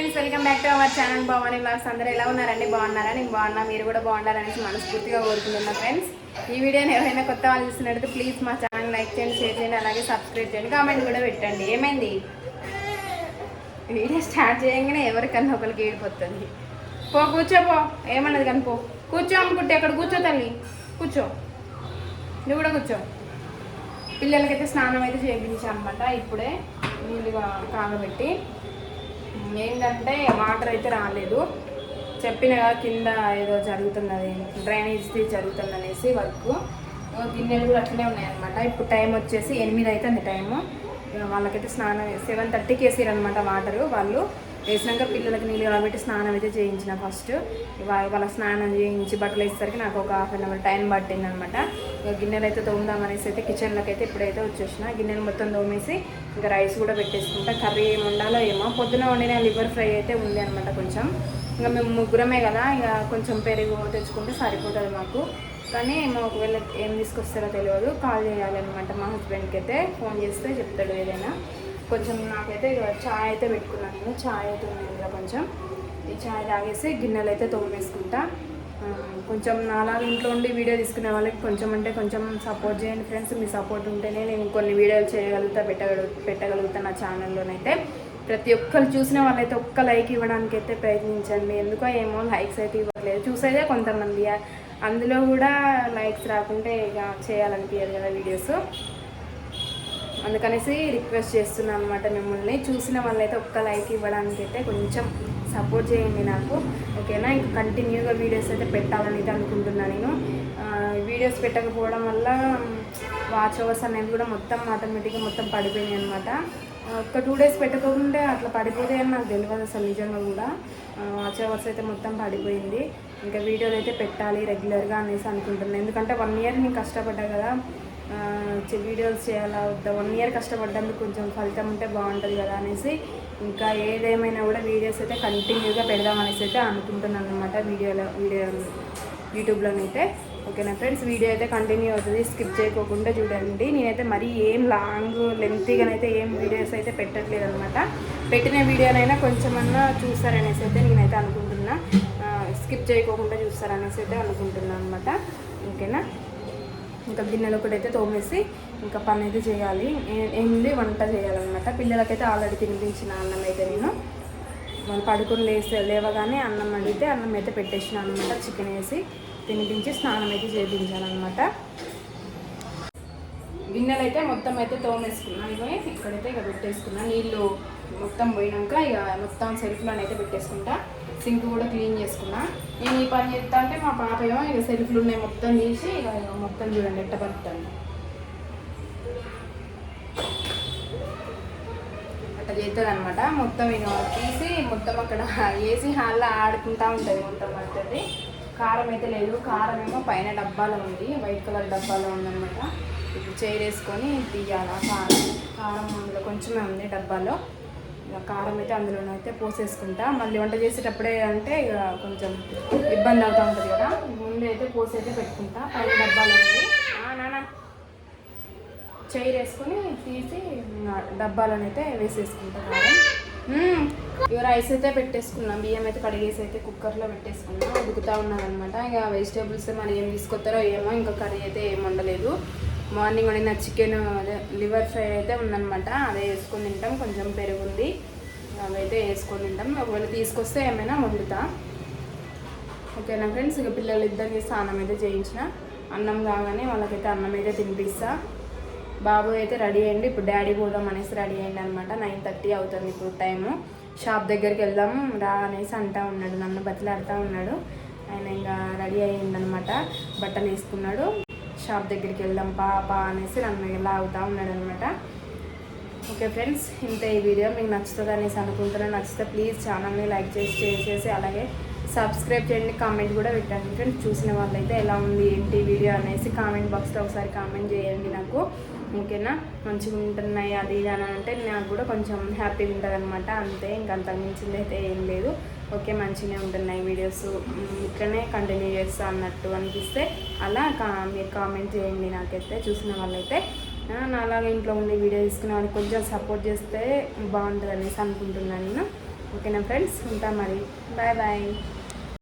Friends welcome back to our channel Bhavani blogs అందరూ ఎలా ఉన్నారండి? బాగున్నారా? నేను బాగున్నా మీరు కూడా బాగున్నారనేసి మనస్ఫూర్తిగా కోరుకుంటున్నా ఫ్రెండ్స్. ఈ వీడియోని ఎవరైనా కొత్త వాళ్ళు చూస్తున్నట్టు ప్లీజ్ మా ఛానల్ లైక్ చేయండి షేర్ చేయండి అలాగే సబ్స్క్రైబ్ చేయండి కామెంట్ కూడా పెట్టండి. ఏమైంది? వీడియో స్టార్ట్ చేయగానే ఎవరికన్నా ఒకరికి ఏడిపోతుంది పో కూర్చోపో ఏమన్నది కానీ పో. కూర్చో అనుకుంటే అక్కడ కూర్చో తల్లి. కూర్చో. నువ్వు కూడా కూర్చో. పిల్లలకైతే స్నానం అయితే చేయించాను అనమాట ఇప్పుడే నీళ్ళు కాగబెట్టి. ఏంటంటే వాటర్ అయితే రాలేదు. చెప్పిన కదా కింద ఏదో జరుగుతున్నది డ్రైనేజ్ది జరుగుతుంది అనేసి వర్క్. గిన్నెలు కూడా అట్లనే ఉన్నాయన్నమాట. ఇప్పుడు టైం వచ్చేసి ఎనిమిది అవుతుంది టైము. వాళ్ళకైతే స్నానం సెవెన్ థర్టీకి వేసారనమాట వాటరు వాళ్ళు. వేసినాక పిల్లలకి నీళ్ళు కాబట్టి స్నానం అయితే చేయించిన ఫస్ట్ వాళ్ళ స్నానం చేయించి బట్టలు వేసేసరికి నాకు ఒక హాఫ్ అన్ అవర్ టైం పట్టింది అనమాట ఇక గిన్నెలు అయితే తోముదామనేసి అయితే కిచెన్లోకి అయితే ఇప్పుడైతే వచ్చేసిన. గిన్నెలు మొత్తం తోమేసి ఇంకా రైస్ కూడా పెట్టేసుకుంటా. కర్రీ ఏమి ఉండాలో ఏమో. పొద్దున వండిన లివర్ ఫ్రై అయితే ఉంది అనమాట కొంచెం. ఇంకా మేము ముగ్గురమే కదా ఇక కొంచెం పెరుగు తెచ్చుకుంటే సరిపోతుంది మాకు. కానీ మేము ఒకవేళ ఏం తీసుకొస్తారో తెలియదు. కాల్ చేయాలన్నమాట మా హస్బెండ్కి అయితే. ఫోన్ చేస్తే చెప్తాడు ఏదైనా. కొంచెం నాకైతే ఇక చాయ్ అయితే పెట్టుకున్నాను నేను చాయ్ అయితే ఉంది ఇందులో కొంచెం. ఈ చాయ్ తాగేసి గిన్నెలు అయితే తోమేసుకుంటా. కొంచెం నాలుగు ఇంట్లో ఉండి వీడియో తీసుకునే వాళ్ళకి కొంచెం అంటే కొంచెం సపోర్ట్ చేయండి ఫ్రెండ్స్. మీ సపోర్ట్ ఉంటేనే నేను కొన్ని వీడియోలు చేయగలుగుతా పెట్టగలు పెట్టగలుగుతా నా ఛానల్లోనైతే. ప్రతి ఒక్కరు చూసిన వాళ్ళైతే ఒక్క లైక్ ఇవ్వడానికి అయితే ప్రయత్నించండి. ఎందుకో ఏమో లైక్స్ అయితే ఇవ్వట్లేదు. చూసేదే కొంతమంది. అందులో కూడా లైక్స్ రాకుంటే ఇక చేయాలనిపించదు కదా వీడియోస్ అందుకనేసి రిక్వెస్ట్ చేస్తున్నాను అనమాట మిమ్మల్ని. చూసిన వాళ్ళైతే ఒక్క లైక్ ఇవ్వడానికి అయితే కొంచెం సపోర్ట్ చేయండి నాకు. ఓకేనా? ఇంకా కంటిన్యూగా వీడియోస్ అయితే పెట్టాలని అయితే అనుకుంటున్నాను నేను. వీడియోస్ పెట్టకపోవడం వల్ల వాచ్ అవర్స్ అనేవి కూడా మొత్తం ఆటోమేటిక్గా మొత్తం పడిపోయినాయి అనమాట ఒక టూ డేస్ పెట్టకుండా అట్లా పడిపోతాయని నాకు తెలియదు అసలు నిజంగా కూడా. వాచ్ అవర్స్ అయితే మొత్తం పడిపోయింది. ఇంకా వీడియోలు అయితే పెట్టాలి రెగ్యులర్గా అనేసి అనుకుంటున్నాను ఎందుకంటే వన్ ఇయర్ నేను కష్టపడ్డా కదా. వీడియోస్ చేయాలా వద్దా వన్ ఇయర్ కష్టపడ్డానికి కొంచెం ఫలితం ఉంటే బాగుంటుంది కదా అనేసి ఇంకా ఏదేమైనా కూడా వీడియోస్ అయితే కంటిన్యూగా పెడదామనేసి అయితే అనుకుంటున్నాను అనమాట వీడియోలో వీడియో యూట్యూబ్లోనైతే. ఓకేనా ఫ్రెండ్స్? వీడియో అయితే కంటిన్యూ అవుతుంది. స్కిప్ చేయకోకుండా చూడండి. నేనైతే మరీ ఏం లాంగ్ లెంతీగానైతే ఏం వీడియోస్ అయితే పెట్టట్లేదు అనమాట పెట్టిన వీడియోనైనా కొంచెమన్నా చూస్తారనేసి అయితే నేనైతే అనుకుంటున్నా. స్కిప్ చేయకోకుండా చూస్తారనేసి అయితే అనుకుంటున్నాను అనమాట ఓకేనా? ఇంకా గిన్నెలు ఒకటైతే తోమేసి ఇంకా పని అయితే చేయాలి. ఏ- ఏంది వంట చేయాలన్నమాట. పిల్లలకైతే ఆల్రెడీ తినిపించిన అన్నం అయితే నేను. వాళ్ళు పడుకుని లేస్తే లేవగానే అన్నం అడిగితే అన్నం అయితే పెట్టేసిన అనమాట చికెన్ వేసి తినిపించి స్నానం అయితే చేయించాలన్నమాట గిన్నెలు అయితే మొత్తం అయితే తోమేసుకున్నాను. ఇవి ఇక్కడైతే ఇక పెట్టేసుకున్నాను నీళ్ళు మొత్తం పోయినాక ఇక మొత్తం సెల్ఫ్లోనైతే పెట్టేసుకుంటా. సింక్ కూడా క్లీన్ చేసుకున్నా. నేను ఈ పని చేస్తా అంటే మా పాప ఏమో ఇక సెల్ఫ్లు ఉన్నాయి మొత్తం తీసి ఇక మొత్తం చూడండి ఎట్ట పడుతుంది. అట్లా చేస్తుంది అనమాట మొత్తం ఇక తీసి మొత్తం అక్కడ వేసి హాల్లో ఆడుకుంటా ఉంటుంది మొత్తం పడుతుంది. కారం అయితే లేదు. కారం ఏమో పైన డబ్బాలో ఉంది. వైట్ కలర్ డబ్బాలో ఉందన్నమాట. ఇప్పుడు చైర్ వేసుకొని తీయాలి కారం? కారం అందులో కొంచెమే ఉంది డబ్బాలో. కారం అయితే అందులోనైతే పోసేసుకుంటా. మళ్ళీ వంట చేసేటప్పుడే అంటే ఇక కొంచెం ఇబ్బంది అవుతూ ఉంటుంది కదా. ముందు అయితే పోసి అయితే పెట్టుకుంటా. పైన డబ్బాలు ఆ, నాన్న. చైర్ వేసుకొని తీసి డబ్బాలోనైతే వేసేసుకుంటా కారం. ఇక రైస్ అయితే పెట్టేసుకున్నాం. బియ్యం అయితే కడిగేసి అయితే కుక్కర్లో పెట్టేసుకున్నాం. ఉడుకుతా ఉన్నాను అనమాట ఇక వెజిటేబుల్స్ మనం ఏం తీసుకొస్తారో ఏమో ఇంకా కర్రీ అయితే ఏం వండలేదు. మార్నింగ్ వండిన చికెన్ అదే లివర్ ఫ్రై అయితే ఉందన్నమాట. అదే వేసుకొని తింటాం. కొంచెం పెరుగు ఉంది అవైతే వేసుకొని తింటాం. ఒకవేళ తీసుకొస్తే ఏమైనా వండుతా. ఓకేనా ఫ్రెండ్స్? ఇక పిల్లలు ఇద్దరికి స్నానం అయితే చేయించిన. అన్నం కాగానే వాళ్ళకైతే అన్నం అయితే తినిపిస్తా. బాబు అయితే రెడీ అయ్యండి. ఇప్పుడు డాడీ పోదాం అనేసి రెడీ అయ్యండి అనమాట నైన్ థర్టీ అవుతుంది ఇప్పుడు టైము. షాప్ దగ్గరికి వెళ్దాం. రా అనేసి అంటా ఉన్నాడు. నన్ను బతిలాడుతూ ఉన్నాడు. ఆయన ఇంకా రెడీ అయ్యిందనమాట బట్టలు వేసుకున్నాడు. షాప్ దగ్గరికి వెళ్దాం పాప అనేసి నన్ను ఇలా అవుతా ఉన్నాడు అనమాట ఓకే ఫ్రెండ్స్ ఇంత ఈ వీడియో మీకు నచ్చుతుంది అనేసి అనుకుంటున్నాను. నచ్చితే ప్లీజ్ ఛానల్ని లైక్ చేసి షేర్ చేసి అలాగే సబ్స్క్రైబ్ చేయండి. కామెంట్ కూడా పెట్టండి. ఫ్రెండ్స్ చూసిన వాళ్ళైతే ఎలా ఉంది ఏంటి వీడియో అనేసి కామెంట్ బాక్స్లో ఒకసారి కామెంట్ చేయండి నాకు. ఓకేనా మంచిగా ఉంటున్నాయి అది ఇది అని అంటే నాకు కూడా కొంచెం హ్యాపీగా ఉంటుంది అనమాట అంతే ఇంక అంతకు మించింది అయితే ఏం లేదు. ఓకే మంచిగానే ఉంటున్నాయి వీడియోస్ ఇట్లనే కంటిన్యూ చేస్తా అన్నట్టు అనిపిస్తే అలా కా మీరు కామెంట్ చేయండి నాకైతే చూసిన వాళ్ళైతే. నాలాగా ఇంట్లో ఉండి వీడియో తీసుకునే వాళ్ళకి కొంచెం సపోర్ట్ చేస్తే బాగుంటుంది అనేసి అనుకుంటున్నాను నేను. ఓకేనా ఫ్రెండ్స్ ఉంటాం మరి. Bye bye